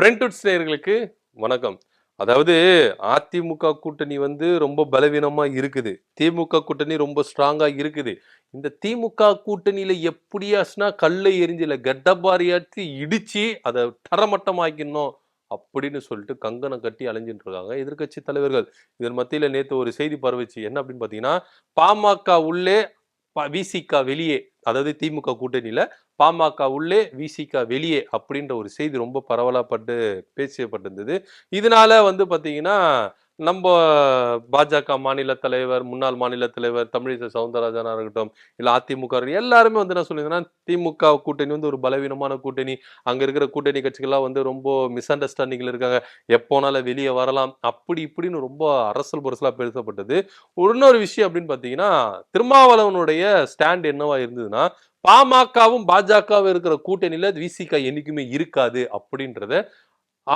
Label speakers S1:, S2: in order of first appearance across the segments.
S1: ஃப்ரெண்ட்வுட்ஸ் நேயர்களுக்கு வணக்கம். அதாவது அதிமுக கூட்டணி வந்து ரொம்ப பலவீனமா இருக்குது. திமுக கூட்டணி ரொம்ப ஸ்ட்ராங்கா இருக்குது. இந்த திமுக கூட்டணியில எப்படியாச்சுனா கல்லை எரிஞ்சில கெட்டபாரியாச்சு இடிச்சு அதை தரமட்டமாக்கணும் அப்படின்னு சொல்லிட்டு கங்கணம் கட்டி அலைஞ்சிட்டு இருக்காங்க எதிர்க்கட்சி தலைவர்கள். இதன் மத்தியில் நேற்று ஒரு செய்தி பரவிச்சு. என்ன அப்படின்னு பார்த்தீங்கன்னா பாமக உள்ளே விசிகா வெளியே அதாவது திமுக கூட்டணியில் பாமக உள்ளே விசிக வெளியே அப்படின்ற ஒரு செய்தி ரொம்ப பரவலாப்பட்டு பேசப்பட்டிருந்தது. இதனால வந்து பார்த்தீங்கன்னா நம்ம பாஜக மாநில தலைவர் முன்னாள் மாநில தலைவர் தமிழிசை சவுந்தரராஜனா இருக்கட்டும் இல்லை அதிமுக எல்லாருமே வந்து என்ன சொல்லியிருந்தேன்னா திமுக கூட்டணி வந்து ஒரு பலவீனமான கூட்டணி. அங்கே இருக்கிற கூட்டணி கட்சிகள்லாம் வந்து ரொம்ப மிஸ் அண்டர்ஸ்டாண்டிங்கில் இருக்காங்க. எப்போனாலும் வெளியே வரலாம். அப்படி இப்படின்னு ரொம்ப அரசல் புரசலா பேசப்பட்டது. இன்னொரு விஷயம் அப்படின்னு பார்த்தீங்கன்னா திருமாவளவனுடைய ஸ்டாண்ட் என்னவா இருந்ததுன்னா பாமகவும் பாஜகவும் இருக்கிற கூட்டணியில விசிக என்னைக்குமே இருக்காது அப்படின்றத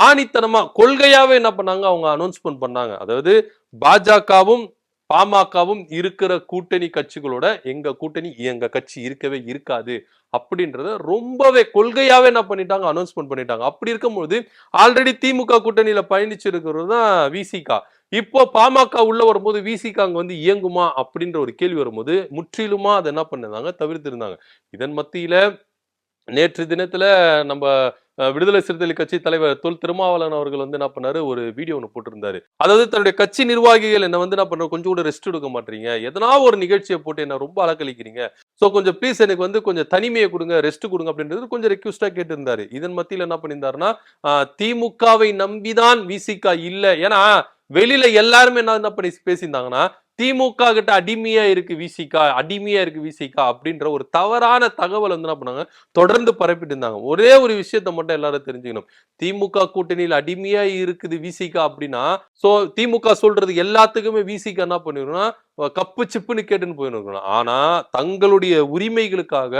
S1: ஆணித்தனமா கொள்கையாவே என்ன பண்ணாங்க? அவங்க அனௌன்ஸ்மெண்ட் பண்ணாங்க. அதாவது பாஜகவும் பாமகவும் இருக்கிற கூட்டணி கட்சிகளோட எங்க கூட்டணி எங்க கட்சி இருக்கவே இருக்காது அப்படின்றத ரொம்பவே கொள்கையாவே என்ன பண்ணிட்டாங்க? அனௌன்ஸ்மெண்ட் பண்ணிட்டாங்க. அப்படி இருக்கும்போது ஆல்ரெடி திமுக கூட்டணியில பயணிச்சிருக்கிறது தான் விசிகா இப்போ பாமக உள்ள வரும்போது விசிகா அங்க வந்து இயங்குமா அப்படின்ற ஒரு கேள்வி வரும்போது முற்றிலுமா அதை என்ன பண்ணிருந்தாங்க? தவிர்த்திருந்தாங்க. இதன் மத்தியில நேற்று தினத்துல நம்ம விடுதலை சிறுத்தைகள் கட்சி தலைவர் தொல் திருமாவளவன் அவர்கள் வந்து என்ன பண்ணாரு? ஒரு வீடியோ ஒன்று போட்டிருந்தாரு. அதாவது தன்னுடைய கட்சி நிர்வாகிகள் என்ன வந்து என்ன பண்ற கொஞ்சம் கூட ரெஸ்ட் எடுக்க மாட்டீங்க எதனா ஒரு நிகழ்ச்சியை போட்டு என்ன ரொம்ப அலக்கழிக்கிறீங்க. ஸோ கொஞ்சம் ப்ளீஸ் எனக்கு வந்து கொஞ்சம் தனிமையை கொடுங்க ரெஸ்ட் கொடுங்க அப்படின்றது கொஞ்சம் ரெக்யூஸ்டா கேட்டிருந்தாரு. இதன் மத்தியில் என்ன பண்ணியிருந்தாருன்னா திமுகவை நம்பிதான் விசிகா இல்லை. ஏன்னா வெளியில எல்லாருமே என்ன என்ன பண்ணி பேசியிருந்தாங்கன்னா திமுக கிட்ட அடிமையா இருக்கு விசிகா அடிமையா இருக்கு விசிகா அப்படின்ற ஒரு தவறான தகவல் வந்து என்ன பண்ணாங்க? தொடர்ந்து பரப்பிட்டு இருந்தாங்க. ஒரே ஒரு விஷயத்த மட்டும் எல்லாரும் தெரிஞ்சுக்கணும். திமுக கூட்டணியில் அடிமையா இருக்குது விசிகா அப்படின்னா சோ திமுக சொல்றது எல்லாத்துக்குமே விசிகா என்ன பண்ணிருக்கணும் கப்பு சிப்புன்னு கேட்டுன்னு போயிருக்கணும் ஆனா தங்களுடைய உரிமைகளுக்காக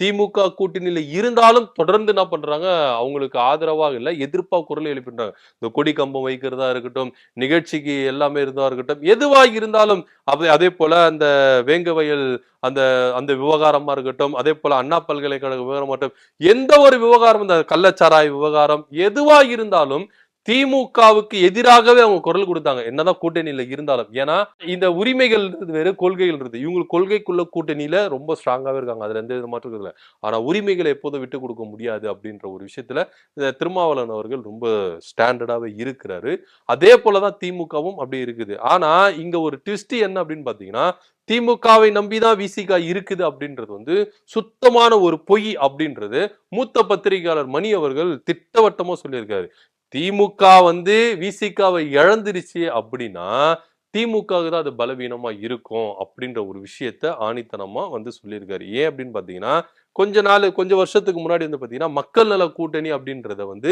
S1: திமுக கூட்டணியில இருந்தாலும் தொடர்ந்து என்ன பண்றாங்க? அவங்களுக்கு ஆதரவாக இல்லை எதிர்ப்பா குரல் எழுப்பின்றாங்க. இந்த கொடி கம்பம் வைக்கிறதா இருக்கட்டும் நிகழ்ச்சிக்கு எல்லாமே இருந்தா இருக்கட்டும் எதுவாக இருந்தாலும் அதே அதே போல அந்த வேங்க வயல் அந்த அந்த விவகாரமா இருக்கட்டும் அதே போல அண்ணா பல்கலைக்கழக விவகாரம் மட்டும் எந்த ஒரு விவகாரம் இந்த கள்ளச்சாராய விவகாரம் எதுவாக இருந்தாலும் திமுகவுக்கு எதிராகவே அவங்க குரல் கொடுத்தாங்க. என்னதான் கூட்டணியில இருந்தாலும். ஏன்னா இந்த உரிமைகள் வேறு கொள்கைகள் இருந்தது. இவங்களுக்கு கொள்கைக்குள்ள கூட்டணியில ரொம்ப ஸ்ட்ராங்காவே இருக்காங்க. அதுல எந்த வித மாற்றம் இல்லை. ஆனா உரிமைகளை எப்போதும் விட்டு கொடுக்க முடியாது அப்படின்ற ஒரு விஷயத்துல திருமாவளவன் அவர்கள் ரொம்ப ஸ்டாண்டர்டாவே இருக்கிறாரு. அதே போலதான் திமுகவும் அப்படி இருக்குது. ஆனா இங்க ஒரு ட்விஸ்ட் என்ன அப்படின்னு பாத்தீங்கன்னா திமுகவை நம்பிதான் விசிகா இருக்குது அப்படின்றது வந்து சுத்தமான ஒரு பொய் அப்படின்றது மூத்த பத்திரிகையாளர் மணி அவர்கள் திட்டவட்டமா சொல்லியிருக்காரு. திமுக வந்து விசிகாவை இழந்துருச்சு அப்படின்னா திமுகவுக்கு தான் அது பலவீனமா இருக்கும் அப்படின்ற ஒரு விஷயத்த ஆணித்தனமா வந்து சொல்லியிருக்காரு. ஏன் அப்படின்னு பாத்தீங்கன்னா கொஞ்ச நாள் கொஞ்சம் வருஷத்துக்கு முன்னாடி வந்து பார்த்தீங்கன்னா மக்கள் நல கூட்டணி அப்படின்றத வந்து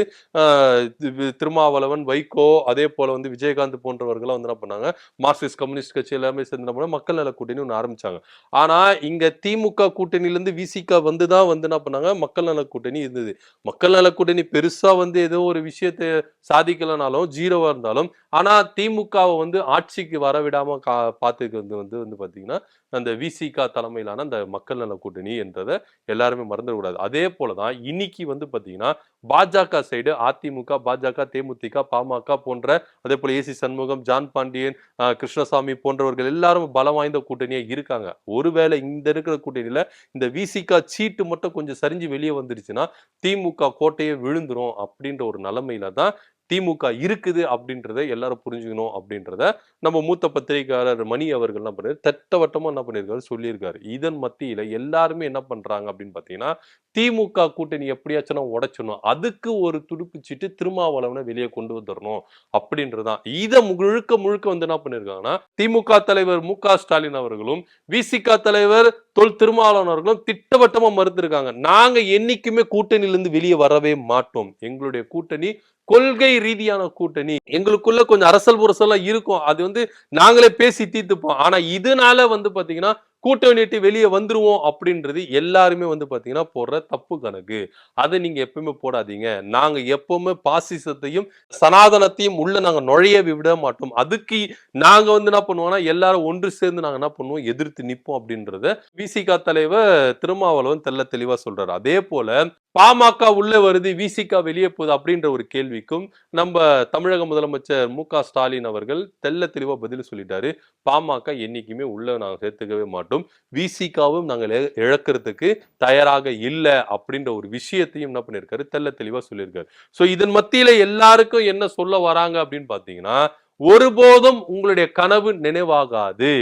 S1: திருமாவளவன் வைகோ அதே போல வந்து விஜயகாந்த் போன்றவர்கள்லாம் வந்து என்ன பண்ணாங்க மார்க்சிஸ்ட் கம்யூனிஸ்ட் கட்சி எல்லாமே சேர்ந்து என்ன மக்கள் நல கூட்டணி ஒன்று ஆரம்பிச்சாங்க. ஆனா இங்க திமுக கூட்டணியிலேருந்து விசிக வந்து தான் வந்து என்ன பண்ணாங்க மக்கள் நல கூட்டணி இருந்தது. மக்கள் நல கூட்டணி பெருசா வந்து ஏதோ ஒரு விஷயத்தை சாதிக்கலனாலும் ஜீரோவா இருந்தாலும் ஆனா திமுகவை வந்து ஆட்சிக்கு வர விடாமல் கா பார்த்துக்கிறது வந்து வந்து பார்த்தீங்கன்னா அந்த விசிகா தலைமையிலான அந்த மக்கள் நல கூட்டணி என்றதை எல்லாருமே மறந்துடக்கூடாது அதே போலதான் இன்னைக்கு வந்து பார்த்தீங்கன்னா பாஜக சைடு அதிமுக பாஜக தேமுதிக பாமக போன்ற அதே போல A C Shanmugam John Pandian Krishnasamy போன்றவர்கள் எல்லாரும் பலம் வாய்ந்த கூட்டணியாக இருக்காங்க. ஒருவேளை இந்த இருக்கிற கூட்டணியில் இந்த விசிகா சீட்டு மட்டும் கொஞ்சம் சரிஞ்சு வெளியே வந்துருச்சுன்னா திமுக கோட்டையே விழுந்துரும் அப்படின்ற ஒரு நிலைமையில தான் திமுக இருக்குது அப்படின்றத எல்லாரும் புரிஞ்சுக்கணும் அப்படின்றத நம்ம மூத்த பத்திரிகையாளர் மணி அவர்கள் என்ன பண்ணாரு திட்டவட்டமா என்ன பண்ணியிருக்காரு சொல்லியிருக்காரு. இதன் மத்தியில எல்லாருமே என்ன பண்றாங்க அப்படின்னு பாத்தீங்கன்னா திமுக கூட்டணி எப்படியாச்சும் உடைச்சணும் அதுக்கு ஒரு துடுப்பிச்சிட்டு திருமாவளவனை வெளியே கொண்டு வந்துடணும் அப்படின்றதான் இதை முழுக்க முழுக்க வந்து என்ன பண்ணிருக்காங்கன்னா திமுக தலைவர் மு க ஸ்டாலின் அவர்களும் விசிக தலைவர் தொல் திருமாவளவனர்களும் திட்டவட்டமா மறுத்திருக்காங்க. நாங்க என்னைக்குமே கூட்டணியிலிருந்து வெளியே வரவே மாட்டோம். எங்களுடைய கூட்டணி கொள்கை ரீதியான கூட்டணி. எங்களுக்குள்ள கொஞ்சம் அரசல் புரசல்லாம் இருக்கும். அது வந்து நாங்களே பேசி தீர்த்துப்போம். ஆனா இதனால வந்து பாத்தீங்கன்னா கூட்டணி விட்டு வெளியே வந்துருவோம் அப்படின்றது எல்லாருமே வந்து பார்த்தீங்கன்னா போடுற தப்பு கணக்கு. அதை நீங்கள் எப்பவுமே போடாதீங்க. நாங்கள் எப்பவுமே பாசிசத்தையும் சனாதனத்தையும் உள்ள நாங்கள் நுழைய விட மாட்டோம். அதுக்கு நாங்கள் வந்து என்ன பண்ணுவோம்னா எல்லாரும் ஒன்று சேர்ந்து நாங்கள் என்ன பண்ணுவோம்? எதிர்த்து நிற்போம் அப்படின்றத விசிகா தலைவர் திருமாவளவன் தெள்ள தெளிவாக சொல்றாரு. அதே போல பாமக உள்ளே வருது விசிக வெளியே போகுது அப்படின்ற ஒரு கேள்விக்கும் நம்ம தமிழக முதலமைச்சர் மு க ஸ்டாலின் அவர்கள் தெள்ள தெளிவாக பதில் சொல்லிட்டாரு. பாமக என்னைக்குமே உள்ள நாங்கள் சேர்த்துக்கவே மாட்டோம். விசிகாவும் நாங்கள் இழக்கிறதுக்கு தயாராக இல்லை அப்படின்ற ஒரு விஷயத்தையும் என்ன பண்ணியிருக்காரு? தெள்ள தெளிவாக சொல்லியிருக்காரு. ஸோ இதன் மத்தியில் எல்லாருக்கும் என்ன சொல்ல வராங்க அப்படின்னு பார்த்தீங்கன்னா ஒருபோதும் உங்களுடைய கனவு நினைவாகாது.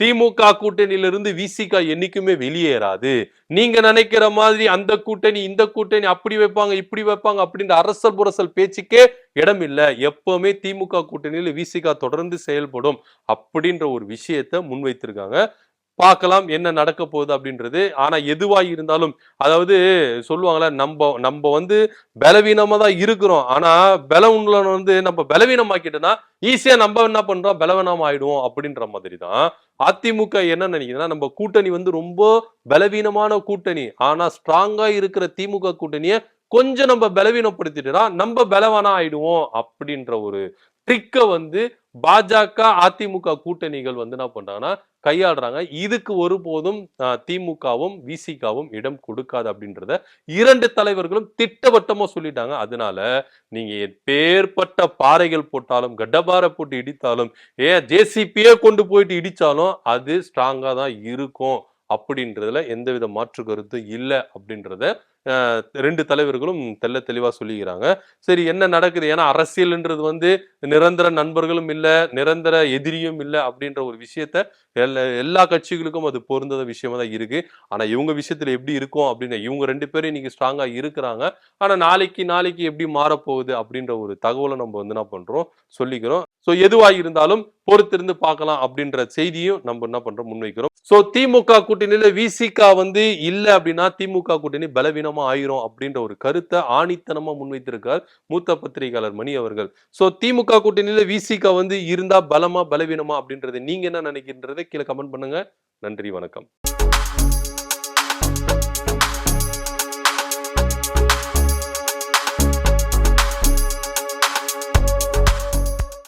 S1: திமுக கூட்டணியிலிருந்து விசிக என்னைக்குமே வெளியேறாது. நீங்க நினைக்கிற மாதிரி அந்த கூட்டணி இந்த கூட்டணி அப்படி வைப்பாங்க இப்படி வைப்பாங்க அப்படின்ற அரசல் புரசல் பேச்சுக்கே இடம் இல்லை. எப்பவுமே திமுக கூட்டணியில் விசிக தொடர்ந்து செயல்படும் அப்படின்ற ஒரு விஷயத்த முன்வைத்திருக்காங்க. பார்க்கலாம் என்ன நடக்க போகுது அப்படின்றது. ஆனா எதுவா இருந்தாலும் அதாவது சொல்லுவாங்களே நம்ம நம்ம வந்து பலவீனமா தான் இருக்கிறோம். ஆனா பலம் வந்து நம்ம பலவீனமாக்கிட்டோம்னா ஈஸியா நம்ம என்ன பண்றோம்? பலவீனம் ஆயிடுவோம் அப்படின்ற மாதிரி தான். அதிமுக என்ன நினைக்குதுன்னா நம்ம கூட்டணி வந்து ரொம்ப பலவீனமான கூட்டணி. ஆனா ஸ்ட்ராங்கா இருக்கிற திமுக கூட்டணியை கொஞ்சம் நம்ம பலவீனப்படுத்திட்டோம்னா நம்ம பலவானா ஆயிடுவோம் அப்படின்ற ஒரு ட்ரிக்கை வந்து பாஜக அதிமுக கூட்டணிகள் வந்து என்ன பண்றாங்கன்னா கையாளுறாங்க. இதுக்கு ஒருபோதும் திமுகவும் விசிகாவும் இடம் கொடுக்காது அப்படின்றத இரண்டு தலைவர்களும் திட்டவட்டமா சொல்லிட்டாங்க. அதனால நீங்க பேர்பட்ட பாறைகள் போட்டாலும் கடபாரை போட்டு இடித்தாலும் ஏன் ஜேசிபியே கொண்டு போயிட்டு இடிச்சாலும் அது ஸ்ட்ராங்கா தான் இருக்கும். அப்படின்றதுல எந்தவித மாற்று கருத்தும் இல்லை அப்படின்றத ரெண்டு தலைவர்களும் தெள்ள தெளிவாக சொல்லிக்கிறாங்க. சரி என்ன நடக்குது? ஏன்னா அரசியல்ன்றது வந்து நிரந்தர நண்பர்களும் இல்லை நிரந்தர எதிரியும் இல்லை அப்படின்ற ஒரு விஷயத்த எல்லா கட்சிகளுக்கும் அது பொருந்தத விஷயமா தான் இருக்கு. ஆனா இவங்க விஷயத்துல எப்படி இருக்கும் அப்படின்னு இவங்க ரெண்டு பேரும் இன்னைக்கு ஸ்ட்ராங்கா இருக்கிறாங்க. ஆனா நாளைக்கு நாளைக்கு எப்படி மாறப்போகுது அப்படின்ற ஒரு தகவலை நம்ம வந்து என்ன பண்றோம்? சொல்லிக்கிறோம். ஸோ எதுவாக இருந்தாலும் பொறுத்திருந்து பார்க்கலாம் அப்படின்ற செய்தியும் நம்ம என்ன பண்றோம்? முன்வைக்கிறோம். ஸோ திமுக கூட்டணியில விசிகா வந்து இல்லை அப்படின்னா திமுக கூட்டணி பலவீனம் ஆயிரும் அப்படின்ற ஒரு கருத்தை ஆணித்தனமா முன்வைத்திருக்கார் மூத்த பத்திரிகையாளர் மணி அவர்கள். சோ திமுக கூட்டணியில விசிக வந்து இருந்தா பலமா பலவீனமா அப்படின்றது நீங்க என்ன நினைக்கின்றதை கீழே கமெண்ட் பண்ணுங்க. நன்றி வணக்கம்.